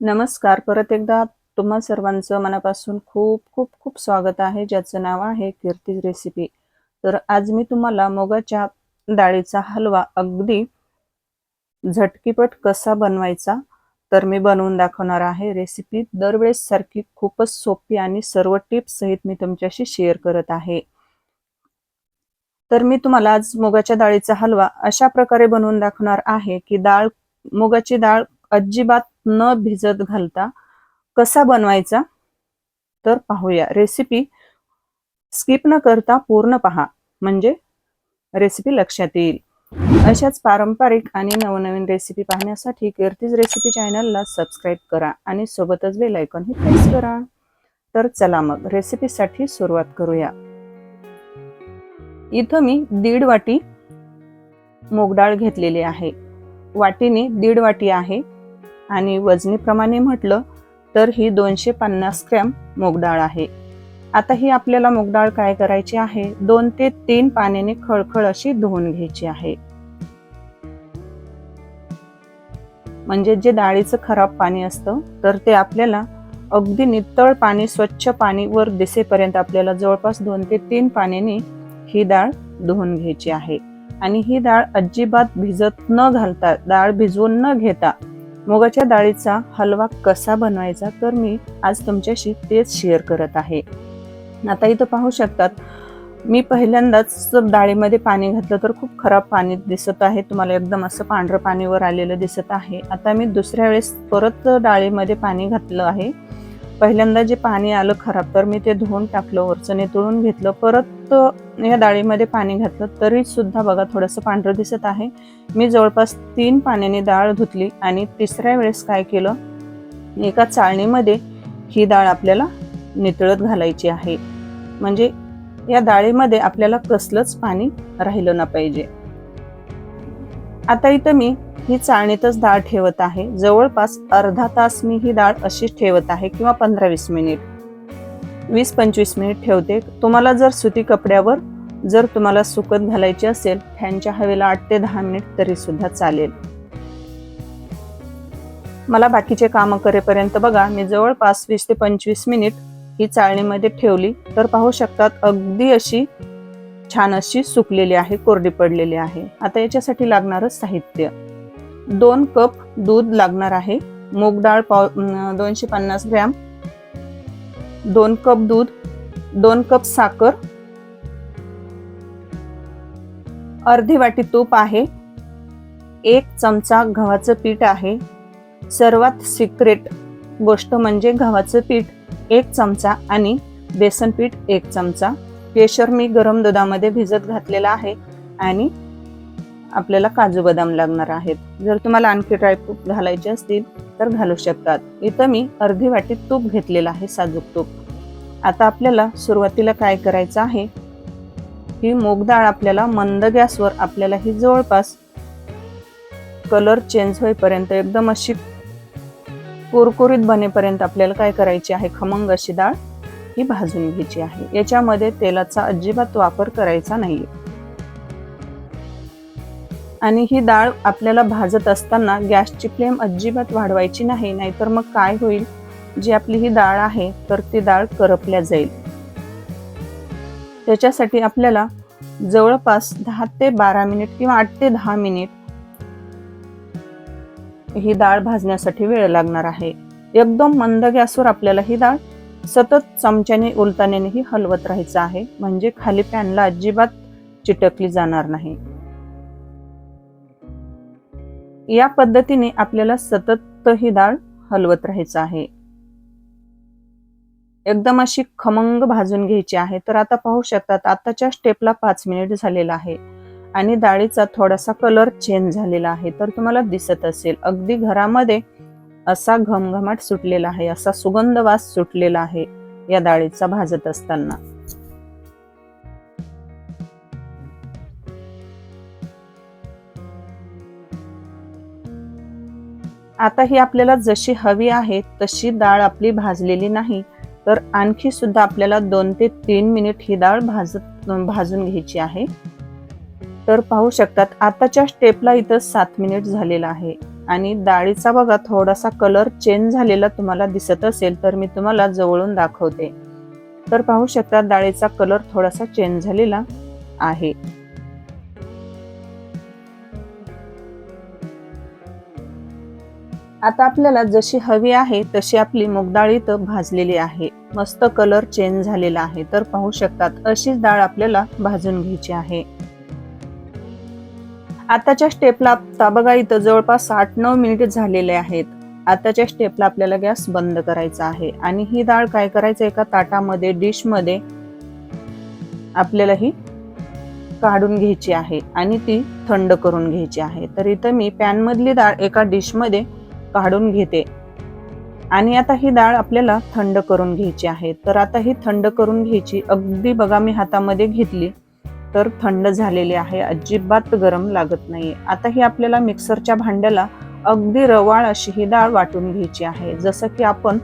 नमस्कार. परत एकदा तुम्हा सर्वांचं मनापासून खूप खूप खूप स्वागत आहे. ज्याचं नाव आहे कीर्ती रेसिपी. तर आज मी तुम्हाला मुगाच्या डाळीचा हलवा अगदी झटकीपट कसा बनवायचा तर मी बनवून दाखवणार आहे. रेसिपी दरवेळेस सारखी खूपच सोपी आणि सर्व टिप्स सहित मी तुमच्याशी शेअर करत आहे. तर मी तुम्हाला आज मुगाच्या डाळीचा हलवा अशा प्रकारे बनवून दाखवणार आहे की डाळ मुगाची डाळ अजिबात न भिजत घालता कसा बनवायचा तर पाहूया. रेसिपी स्किप न करता पूर्ण पहा. म्हणजे रेसिपी लक्षात येईल. अशाच पारंपरिक आणि नवनवीन रेसिपी पाहण्यासाठी कीर्तीज रेसिपी चॅनलला सबस्क्राईब करा आणि सोबतच बेल आयकॉनही प्रेस करा. तर चला मग रेसिपीसाठी सुरुवात करूया. इथं मी दीड वाटी मूगडाळ घेतलेली आहे. वाटीने दीड वाटी आहे आणि वजनीप्रमाणे म्हटलं तर ही दोनशे पन्नास ग्रॅम मूगडाळ आहे. आता ही आपल्याला मूगडाळ काय करायची आहे? दोन ते तीन पाण्याने खळखळ अशी धुवून घ्यायची आहे. म्हणजे जे डाळीचं खराब पाणी असतं तर ते आपल्याला अगदी नितळ पाणी स्वच्छ पाणी वर दिसेपर्यंत आपल्याला जवळपास दोन ते तीन पाण्याने ही डाळ धुवून घ्यायची आहे. आणि ही डाळ अजिबात भिजत न घालता डाळ भिजवून न घेता मुगाच्या डाळीचा हलवा कसा बनवायचा तर मी आज तुमच्याशी तेच शेअर करत आहे. आता इथं पाहू शकतात मी पहिल्यांदाच डाळीमध्ये पाणी घातलं तर खूप खराब पाणी दिसत आहे. तुम्हाला एकदम असं पांढरं पाणीवर आलेलं दिसत आहे. आता मी दुसऱ्या वेळेस परत डाळीमध्ये पाणी घातलं आहे. पहिल्यांदा जे पाणी आलं खराब तर मी ते धुवून टाकलं वरचं नितळून घेतलं परत या डाळीमध्ये पाणी घातलं तरी सुद्धा बघा थोडंसं पांढरं दिसत आहे. मी जवळपास तीन पाण्याने डाळ धुतली आणि तिसऱ्या वेळेस काय केलं एका चाळणीमध्ये ही डाळ आपल्याला नितळत घालायची आहे. म्हणजे या डाळीमध्ये आपल्याला कसलंच पाणी राहिलं ना पाहिजे. आता इथं मी ही चाळणीतच डाळ ठेवत आहे. जवळपास अर्धा तास मी ही डाळ अशीच ठेवत आहे किंवा पंधरा वीस मिनिट. वीस पंचवीस मिनिट ठेवते. तुम्हाला जर सुती कपड्यावर जर तुम्हाला सुकत घालायची असेल फॅनच्या हवेला आठ ते दहा मिनिट तरी सुद्धा चालेल. मला बाकीचे कामं करेपर्यंत बघा मी जवळपास वीस ते पंचवीस मिनिट ही चाळणीमध्ये ठेवली. तर पाहू शकतात अगदी अशी छान अशी सुकलेली आहे कोरडी पडलेली आहे. आता याच्यासाठी लागणारं साहित्य. दोन कप दूध लागणार आहे. मूग डाळ पाव दोनशे पन्नास ग्रॅम. दोन कप दूध दोन कप साखर अर्धी वाटी तूप आहे एक चमचा गव्हाचं पीठ आहे. सर्वात सिक्रेट गोष्ट म्हणजे गव्हाचं पीठ एक चमचा आणि बेसन पीठ एक चमचा. केशर मी गरम दुधामध्ये भिजत घातलेला आहे आणि आपल्याला काजू बदाम लागणार आहेत. जर तुम्हाला आणखी ड्रायफ्रूट घालायचे असतील तर घालू शकतात. इथं मी अर्धी वाटी तूप घेतलेलं आहे साजूक तूप. आता आपल्याला सुरुवातीला काय करायचं आहे? ही मूग डाळ आपल्याला मंद गॅसवर आपल्याला ही जवळपास कलर चेंज होईपर्यंत एकदम अशी कुरकुरीत बनेपर्यंत आपल्याला काय करायची आहे? खमंग अशी डाळ ही भाजून घ्यायची आहे. याच्यामध्ये तेलाचा अजिबात वापर करायचा नाहीये. आणि ही डाळ आपल्याला भाजत असताना गॅसची फ्लेम अजिबात वाढवायची नाही नाहीतर मग काय होईल? जी आपली ही डाळ आहे तर ती डाळ करपल्या जाईल. त्याच्यासाठी आपल्याला जवळपास दहा ते बारा मिनिट किंवा आठ ते दहा मिनिट ही डाळ भाजण्यासाठी वेळ लागणार आहे. एकदम मंद गॅसवर आपल्याला ही डाळ सतत चमच्याने उलतानेही हलवत राहायचं आहे. म्हणजे खाली पॅनला अजिबात चिटकली जाणार नाही. या पद्धतीने आपल्याला सतत ही डाळ हलवत राहायचं आहे. एकदम अशी खमंग भाजून घ्यायची आहे. तर आता पाहू शकतात आताच्या स्टेपला पाच मिनिट झालेला आहे आणि डाळीचा थोडासा कलर चेंज झालेला आहे. तर तुम्हाला दिसत असेल अगदी घरामध्ये असा घमघमाट सुटलेला आहे असा सुगंध वास सुटलेला आहे या डाळीचा भाजत असताना. आता ही आपल्याला जशी हवी आहे तशी डाळ आपली भाजलेली नाही तर आणखी सुद्धा आपल्याला दोन ते तीन मिनिट ही डाळ भाजत भाजून घ्यायची आहे. तर पाहू शकतात आताच्या स्टेपला इथं सात मिनिट झालेला आहे. आणि डाळीचा बघा थोडासा कलर चेंज झालेला तुम्हाला दिसत असेल तर मी तुम्हाला जवळून दाखवते. तर पाहू शकता डाळीचा कलर थोडासा चेंज झालेला आहे. आता आपल्याला जशी हवी आहे तशी आपली मुगडाळ इथं भाजलेली आहे. मस्त कलर चेंज झालेला आहे. तर पाहू शकतात अशीच डाळ आपल्याला भाजून घ्यायची आहे. आताच्या स्टेपला आता बघा इथं जवळपास आठ नऊ मिनिट झालेले आहेत. आताच्या स्टेपला आपल्याला गॅस बंद करायचा आहे. आणि ही डाळ काय करायचं एका ताटामध्ये डिशमध्ये आपल्याला ही काढून घ्यायची आहे. आणि ती थंड करून घ्यायची आहे. तर इथं मी पॅनमधली डाळ एका डिशमध्ये काढून घेते. आणि आता ही डाळ आपल्याला थंड करून घ्यायची आहे. तर आता ही थंड करून घ्यायची. अगदी बघा मी हातामध्ये घेतली. तर थंड झालेली आहे. अजिबात गरम लागत नाही आता ही आपल्याला मिक्सरच्या भांड्याला अगदी रवाळ अशी ही डाळ वाटून घ्यायची आहे. जसं की आपण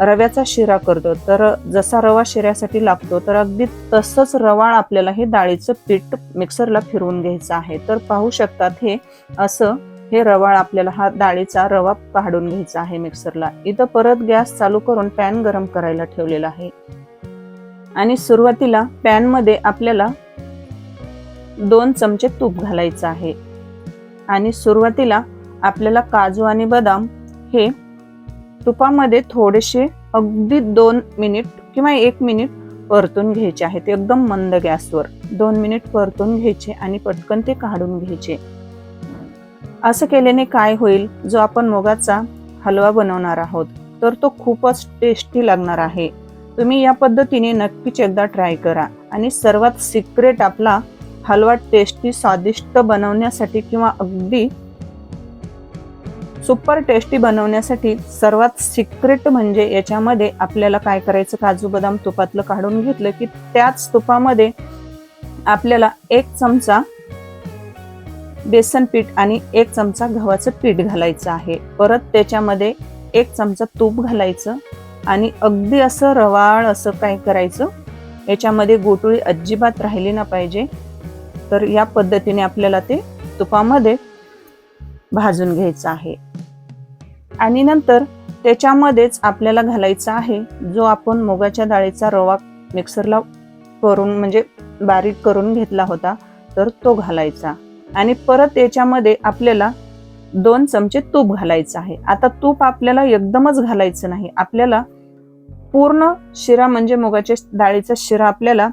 रव्याचा शिरा करतो तर जसा रवा शिऱ्यासाठी लागतो तर अगदी तसंच रवाळ आपल्याला हे डाळीचं पीठ मिक्सरला फिरवून घ्यायचं आहे. तर पाहू शकतात हे असं हे रवाळ आपल्याला हा डाळीचा रवा काढून घ्यायचा आहे मिक्सरला. इथं परत गॅस चालू करून पॅन गरम करायला ठेवलेला आहे. आणि सुरुवातीला पॅनमध्ये आपल्याला दोन चमचे तूप घालायचं आहे. आणि सुरुवातीला आपल्याला काजू आणि बदाम हे तुपामध्ये थोडेसे अगदी दोन मिनिट किंवा एक मिनिट परतून घ्यायचे आहेत एकदम मंद गॅसवर दोन मिनिट परतून घ्यायचे आणि पटकन ते काढून घ्यायचे. असं केल्याने काय होईल? जो आपण मुगाचा हलवा बनवणार आहोत तर तो खूपच टेस्टी लागणार आहे. तुम्ही या पद्धतीने नक्कीच एकदा ट्राय करा. आणि सर्वात सिक्रेट आपला हलवा टेस्टी स्वादिष्ट बनवण्यासाठी किंवा अगदी सुपर टेस्टी बनवण्यासाठी सर्वात सिक्रेट म्हणजे याच्यामध्ये आपल्याला काय करायचं? काजू बदाम तुपातलं काढून घेतलं की त्याच तुपामध्ये आपल्याला एक चमचा बेसन पीठ आणि एक चमचा गव्हाचं पीठ घालायचं आहे. परत त्याच्यामध्ये एक चमचा तूप घालायचं आणि अगदी असं रवाळ असं काय करायचं? याच्यामध्ये गोटुळी अजिबात राहिली ना पाहिजे. तर या पद्धतीने आपल्याला ते तुपामध्ये भाजून घ्यायचं आहे. आणि नंतर त्याच्यामध्येच आपल्याला घालायचा आहे जो आपण मुगाच्या डाळीचा रवा मिक्सरला करून म्हणजे बारीक करून घेतला होता तर तो घालायचा. आणि परत याच्यामध्ये आपल्याला दोन चमचे तूप घालायचं आहे. आता तूप आपल्याला एकदमच घालायचं नाही. आपल्याला पूर्ण शिरा म्हणजे मुगाच्या डाळीचा शिरा आपल्याला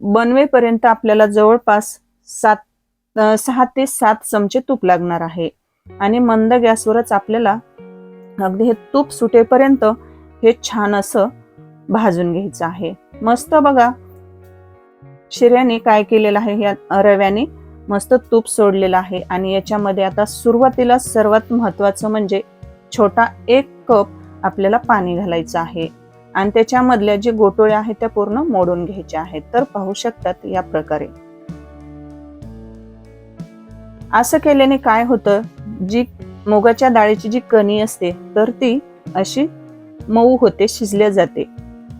बनवेपर्यंत आपल्याला जवळपास सात सहा ते सात चमचे तूप लागणार आहे. आणि मंद गॅसवरच आपल्याला अगदी हे तूप सुटेपर्यंत हे छान असं भाजून घ्यायचं आहे. मस्त बघा शिऱ्याने काय केलेलं आहे या रव्याने. मस्त तूप सोडलेलं आहे. आणि याच्यामध्ये आता सुरुवातीला सर्वात महत्वाचं म्हणजे छोटा एक कप आपल्याला पाणी घालायचं आहे. आणि त्याच्यामधल्या जे गोटोळ्या आहेत त्या पूर्ण मोडून घ्यायच्या आहेत. तर पाहू शकतात या प्रकारे. असं केल्याने काय होतं? जी मुगाच्या डाळीची जी कणी असते तर ती अशी मऊ होते शिजल्या जाते.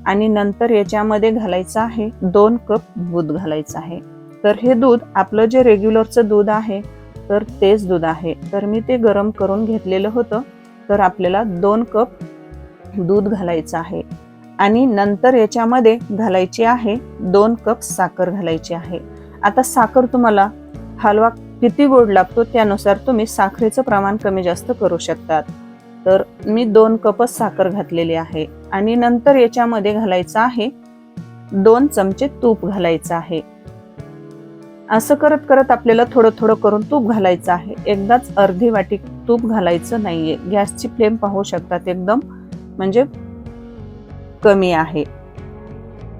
आणि नंतर याच्यामध्ये घालायचं आहे दोन कप दूध घालायचं आहे. तर हे दूध आपलं जे रेग्युलरचं दूध आहे तर तेच दूध आहे. तर मी ते गरम करून घेतलेलं होतं तर आपल्याला दोन कप दूध घालायचं आहे. आणि नंतर याच्यामध्ये घालायची आहे दोन कप साखर घालायची आहे. आता साखर तुम्हाला हलवा किती गोड लागतो त्यानुसार तुम्ही साखरेचं प्रमाण कमी जास्त करू शकतात. तर मी दोन कपच साखर घातलेली आहे. आणि नंतर याच्यामध्ये घालायचं आहे दोन चमचे तूप घालायचं आहे. असं करत करत आपल्याला थोडं थोडं करून तूप घालायचं आहे. एकदाच अर्धी वाटी तूप घालायचं नाहीये. गॅसची फ्लेम पाहू शकतात एकदम. म्हणजे कमी आहे.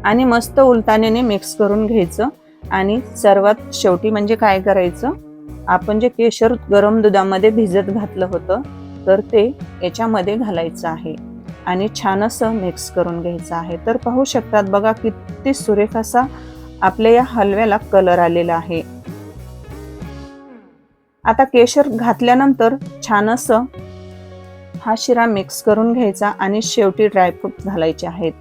आणि मस्त उलतानेने मिक्स करून घ्यायचं. आणि सर्वात शेवटी म्हणजे काय करायचं? आपण जे केशर गरम दुधामध्ये भिजत घातलं होतं तर ते याच्यामध्ये घालायचं आहे. आणि छान असं मिक्स करून घ्यायचं आहे. तर पाहू शकतात बघा किती सुरेख असा आपल्या या हलव्याला कलर आलेला आहे. आता केशर घातल्यानंतर छान असं हा शिरा मिक्स करून घ्यायचा आणि शेवटी ड्रायफ्रूट घालायचे आहेत.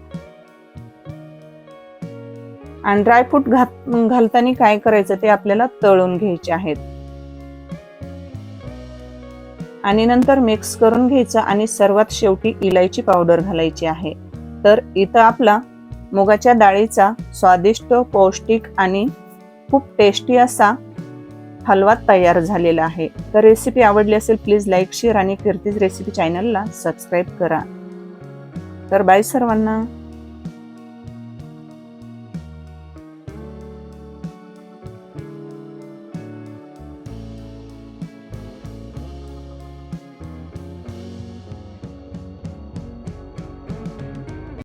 आणि ड्रायफ्रूट घात घालताना काय करायचं ते आपल्याला तळून घ्यायचे आहेत. आणि नंतर मिक्स करून घ्यायचं आणि सर्वात शेवटी इलायची पावडर घालायची आहे. तर इथं आपला मुगाच्या डाळीचा स्वादिष्ट पौष्टिक आणि खूप टेस्टी असा हलवा तयार झालेला आहे. तर रेसिपी आवडली असेल प्लीज लाईक शेअर आणि कीर्तीज रेसिपी चॅनलला सबस्क्राईब करा. तर बाय सर्वांना.